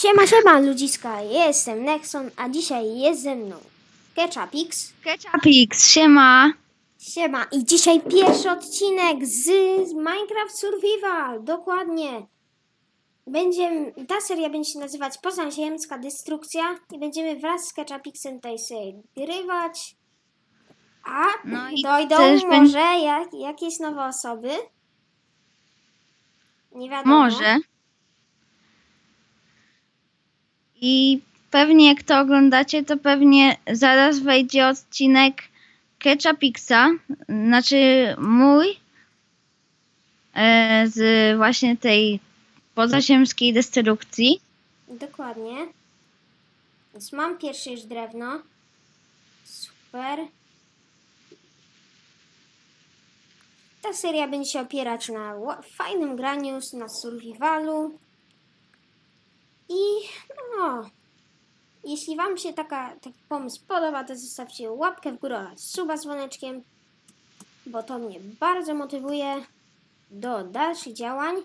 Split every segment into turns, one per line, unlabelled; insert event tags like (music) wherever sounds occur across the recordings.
Siema, siema ludziska, jestem Nexon, a dzisiaj jest ze mną Ketchupix.
Ketchupix, siema.
Siema i dzisiaj pierwszy odcinek z Minecraft Survival, dokładnie. Będzie, ta seria będzie się nazywać Pozaziemska Destrukcja i będziemy wraz z Ketchupixem tutaj sobie grywać. A
No i
dojdą może jak, jakieś nowe osoby. Nie wiadomo.
Może. I pewnie jak to oglądacie, to pewnie zaraz wejdzie odcinek Ketchupixa, znaczy mój, e, z właśnie tej pozaziemskiej destrukcji.
Dokładnie. Więc mam pierwsze już drewno. Super. Ta seria będzie się opierać na fajnym graniu, na survivalu. I no, jeśli Wam się taka, taki pomysł podoba, to zostawcie łapkę w górę oraz suba z dzwoneczkiem, bo to mnie bardzo motywuje do dalszych działań.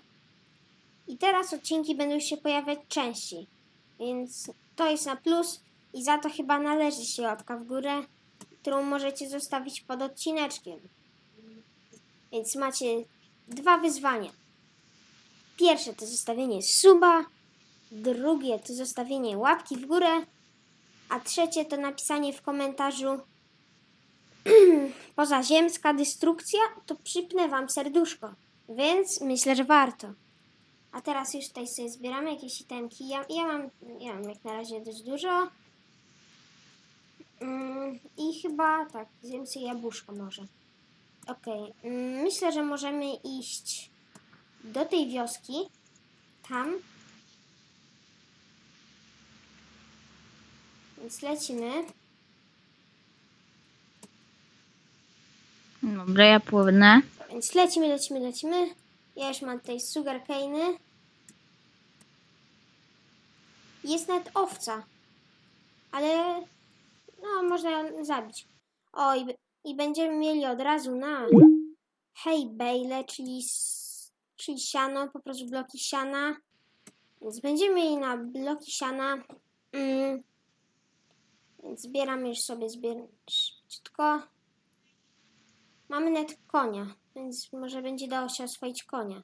I teraz odcinki będą się pojawiać częściej. Więc to jest na plus i za to chyba należy się łapka w górę, którą możecie zostawić pod odcineczkiem. Więc macie dwa wyzwania. Pierwsze to zostawienie suba, drugie to zostawienie łapki w górę, a trzecie to napisanie w komentarzu (clears throat) pozaziemska destrukcja, to przypnę wam serduszko. Więc myślę, że warto. A teraz już tutaj sobie zbieramy jakieś itemki. Ja, ja, mam, ja mam jak na razie dość dużo. Mm, I chyba tak, zjem sobie jabłuszko może. Okej, mm, myślę, że możemy iść do tej wioski. Tam. Więc lecimy.
Dobra, ja płynę.
Więc lecimy, lecimy, lecimy. Ja już mam tutaj sugarcane'y. Jest nawet owca. Ale no, można ją zabić. O, i, i będziemy mieli od razu na hay bale, czyli, czyli siano, po prostu bloki siana. Więc będziemy mieli na bloki siana. Mm, więc zbieram już sobie zbier szybciutko. Mamy net konia, więc może będzie dało się oswoić konia.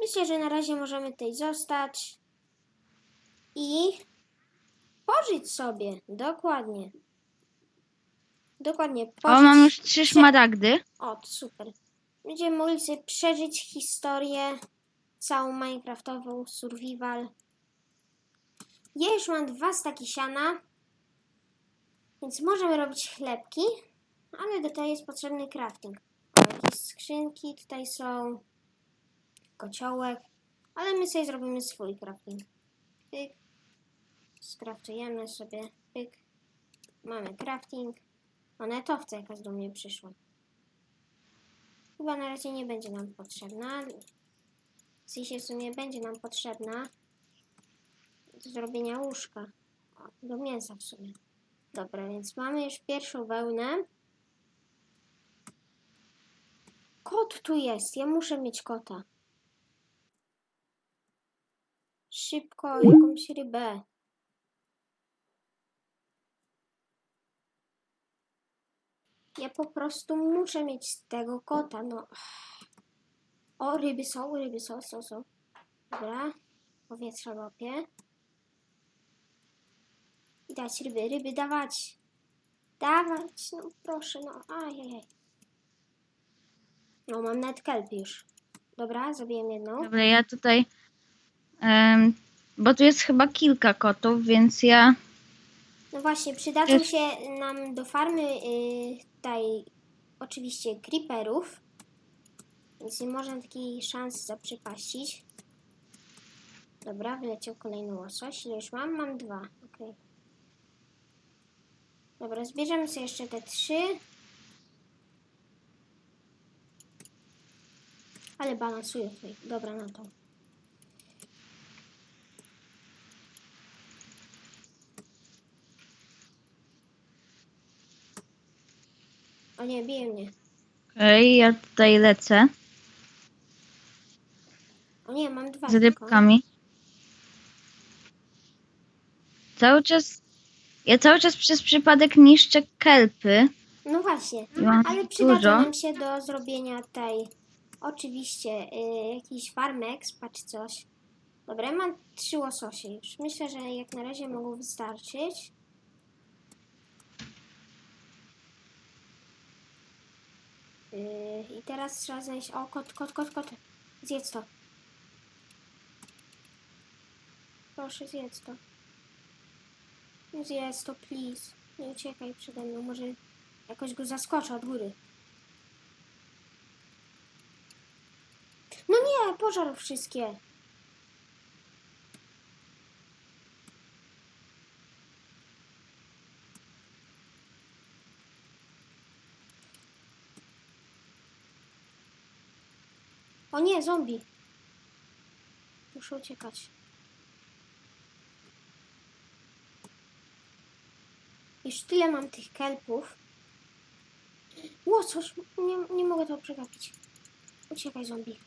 Myślę, że na razie możemy tutaj zostać i pożyć sobie. Dokładnie. Dokładnie.
O,
Pożyć.
mam już trzy szmaragdy.
O, super. Będziemy mogli sobie przeżyć historię całą Minecraftową, survival. Ja już mam dwa staki siana, więc możemy robić chlebki, ale do tego jest potrzebny crafting. Jakieś skrzynki tutaj są, kociołek, ale my sobie zrobimy swój crafting. Pyk, skraftujemy sobie, pyk, mamy crafting. O, netowca jakaś do mnie przyszła. Chyba na razie nie będzie nam potrzebna. W sensie w sumie będzie nam potrzebna do zrobienia łóżka. Do mięsa w sumie. Dobra, więc mamy już pierwszą wełnę. Kot tu jest. Ja muszę mieć kota. Szybko jakąś rybę. Ja po prostu muszę mieć tego kota, no. O, ryby są, ryby są, są, są. Dobra, powietrze łapie. Dać ryby, ryby dawać. Dawać, no proszę, no, ajajaj. No, mam net kelp już. Dobra, zrobiłem jedną.
Dobra, ja tutaj, em, bo tu jest chyba kilka kotów, więc ja
No właśnie, przydadzą
Jest.
się nam do farmy y, tutaj oczywiście creeperów. Więc nie można takiej szansy zaprzepaścić. Dobra, wyleciał kolejny łosoś. Ile już mam? Mam dwa. Okej. Dobra, zbierzemy sobie jeszcze te trzy. Ale balansuję tutaj. Dobra, na to. O nie, bije mnie.
Okej, ja tutaj lecę.
O O nie, mam dwa.
z
tylko.
rybkami. Cały czas. Ja cały czas przez przypadek niszczę kelpy.
No właśnie,
mam
ale przydadzą
dużo.
nam się do zrobienia tej, oczywiście, y, jakiś farmex, patrz coś. Dobra, ja mam trzy łososie już. Myślę, że jak na razie mogą wystarczyć. Yy, I teraz trzeba znaleźć. O, kot, kot, kot, kot. Zjedz to. Proszę, zjedz to. Zjedz to, please. Nie uciekaj przede mną. Może jakoś go zaskoczę od góry. No nie, pożar wszystkie. O nie, zombie. Muszę uciekać. Już tyle mam tych kelpów. Łosoś! Nie, nie mogę tego przegapić. Uciekaj, zombie.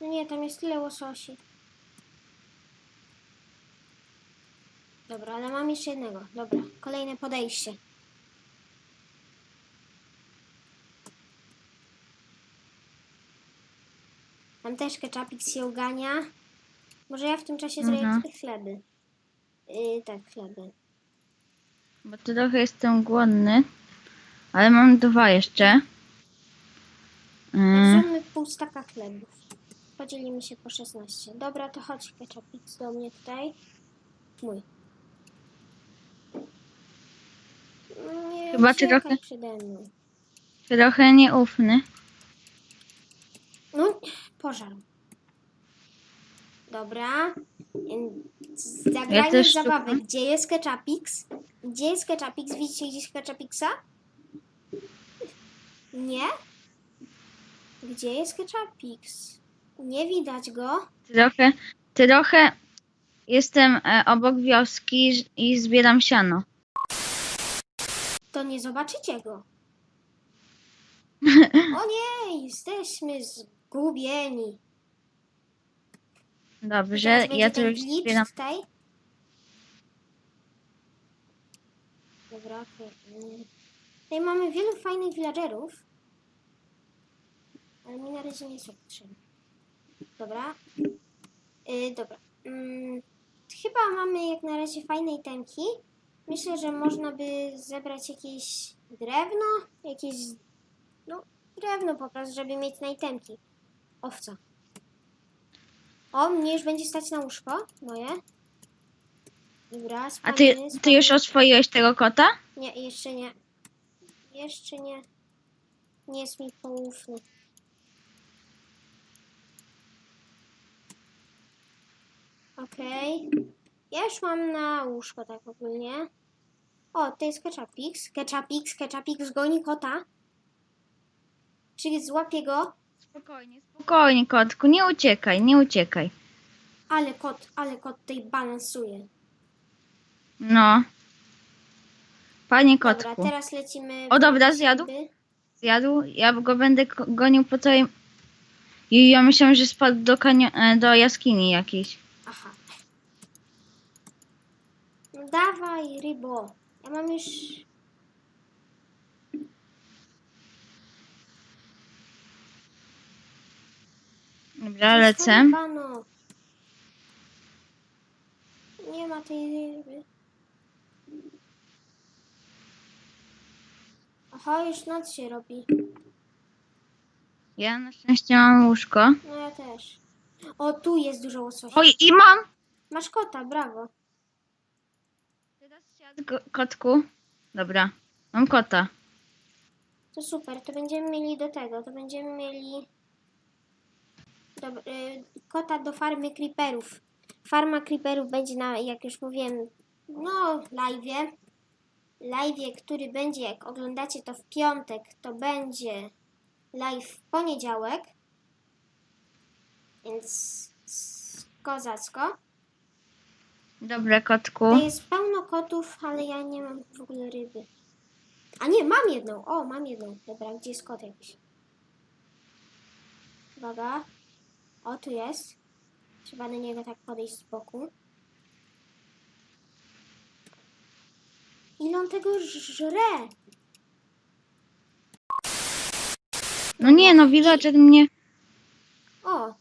No nie, tam jest tyle łososi. Dobra, ale mam jeszcze jednego. Dobra, kolejne podejście. Tam też ketchupik się ugania. Może ja w tym czasie zrobię
Mhm.
te chleby. Yy, tak, chleby.
Bo to trochę jestem głodny. Ale mam dwa jeszcze. Mm,
Zróbmy pół staka chlebów. Podzielimy się po 16. Dobra, to chodź ketchupik do mnie tutaj. Mój. Nie,
Chyba
uciekaj
trochę-
przede mną.
trochę nieufny.
No, pożar. Dobra. Ym, Zagrajmy
też
w zabawę.
szukam.
Gdzie jest Ketchupix? Gdzie jest Ketchupix? Widzicie gdzieś Ketchupixa? Nie? Gdzie jest Ketchupix? Nie widać go.
Trochę, trochę jestem e, obok wioski i zbieram siano.
To nie zobaczycie go. (laughs) O nie, jesteśmy zgubieni.
Dobrze,
Teraz
ja tu już zbieram.
tutaj. Dobra, okej. Mm. Tutaj mamy wielu fajnych villagerów. Ale mi na razie nie są potrzebne. Dobra. Yy, dobra. Mm, chyba mamy jak na razie fajne itemki. Myślę, że można by zebrać jakieś drewno, jakieś no, drewno po prostu, żeby mieć na itemki. Owca. O, mnie już będzie stać na łóżko, moje. Dobra,
A ty,
spalimy.
ty już oswoiłeś tego kota?
Nie, jeszcze nie. Jeszcze nie. Nie jest mi poufny. Okej. Ja już mam na łóżko tak ogólnie. O, to jest Ketchupix. Ketchupix, Ketchupix goni kota. Czyli złapie go.
Spokojnie, spokojnie kotku, nie uciekaj, nie uciekaj.
Ale kot, ale kot tutaj balansuje.
No. Panie
Dobra,
kotku,
teraz lecimy...
O, dobra, zjadł? zjadł? Ja go będę gonił po całej... I ja myślałem, że spadł do, kanio- e, do jaskini jakiejś.
Aha. No dawaj, rybo. Ja mam już...
Dobra, lecę.
Nie ma tej ryby. Aha, już noc się robi.
Ja na szczęście mam łóżko.
No ja też. O, tu jest dużo łososia.
Oj, i mam!
Masz kota, brawo.
Teraz siadł ko- kotku. Dobra, mam kota.
To super, to będziemy mieli do tego, to będziemy mieli Y, kota do farmy creeperów. Farma creeperów będzie na, jak już mówiłem, no, live'ie. Live'ie, który będzie, jak oglądacie to w piątek, to będzie live w poniedziałek. Więc kozacko.
Dobra, kotku.
To jest pełno kotów, ale ja nie mam w ogóle ryby. A nie, mam jedną. O, mam jedną. Dobra, gdzie jest kot jakiś? Uwaga. O, tu jest. Trzeba do niego tak podejść z boku. Ile on tego żre?
No nie, no villager mnie...
O!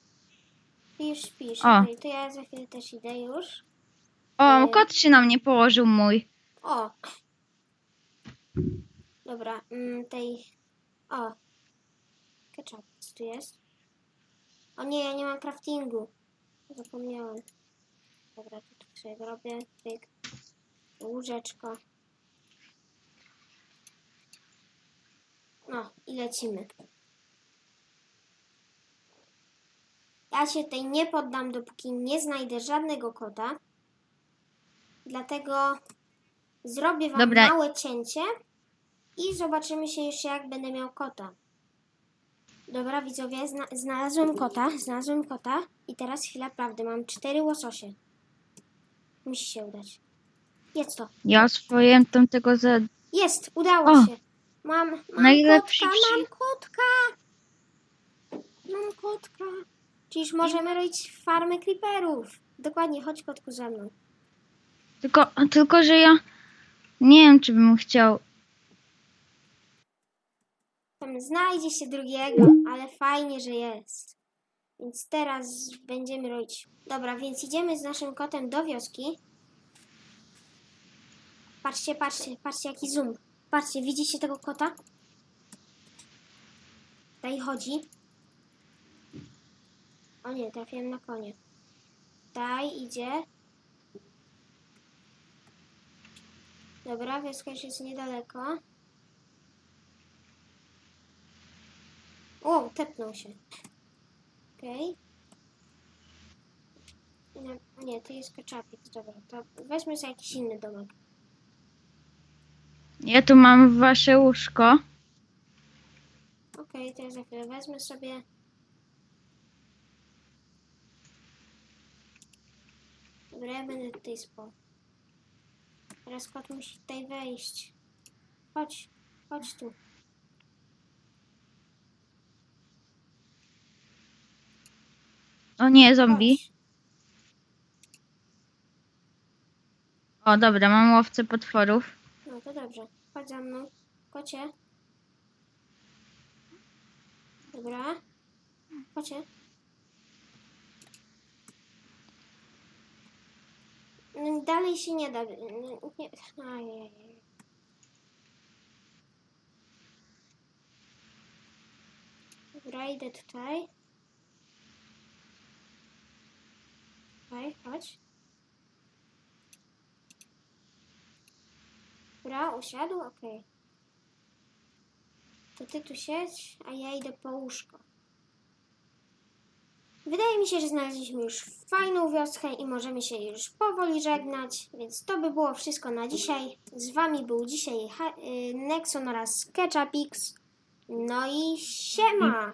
Ty już śpisz.
O.
Okej, to ja za chwilę też idę już.
O,
Ej.
kot się na mnie położył mój.
O! Dobra, mm, tej... O! Ketchup, co tu jest? O nie, ja nie mam craftingu. Zapomniałam. Dobra, to tu sobie robię. Łóżeczko. No, i lecimy. Ja się tej nie poddam, dopóki nie znajdę żadnego kota. Dlatego zrobię wam
Dobra.
małe cięcie i zobaczymy się jeszcze jak będę miał kota. Dobra, widzowie, zna znalazłem kota, znalazłem kota i teraz chwila prawdy, mam cztery łososie. Musi się udać. Jest to.
Ja oswoję tamtego za...
Jest, udało
O!
się. Mam, mam
Najlepszy
kotka,
przy-
mam kotka. Mam kotka. Czyż możemy robić farmę creeperów. Dokładnie, chodź kotku ze mną.
Tylko, tylko, że ja... Nie wiem, czy bym chciał...
Tam znajdzie się drugiego, ale fajnie, że jest. Więc teraz będziemy robić. Dobra, więc idziemy z naszym kotem do wioski. Patrzcie, patrzcie, patrzcie jaki zoom. Patrzcie, widzicie tego kota? Tutaj chodzi. O nie, trafiłem na konie. Tutaj idzie. Dobra, wioska już jest niedaleko. O, tepnął się. Okej. Nie, nie, to jest kaczapik. Dobra, to weźmy sobie jakiś inny domek.
Ja tu mam wasze łóżko.
Okej, to ja za chwilę wezmę sobie. Dobra, ja będę tutaj spał. Teraz kot musi tutaj wejść. Chodź, chodź tu.
O nie, zombie. O, dobra, mam łowcę potworów.
No to dobrze. Chodź za mną. Kocie. Dobra. Kocie. No, Dalej się nie da. Nie. nie. Ajajaj. Dobra, idę tutaj. Tutaj, chodź. Dobra, usiadł? Okej. To ty tu siedź, a ja idę po łóżko. Wydaje mi się, że znaleźliśmy już fajną wioskę i możemy się już powoli żegnać, więc to by było wszystko na dzisiaj. Z wami był dzisiaj ha- y, Nexon oraz Ketchupix. No i siema!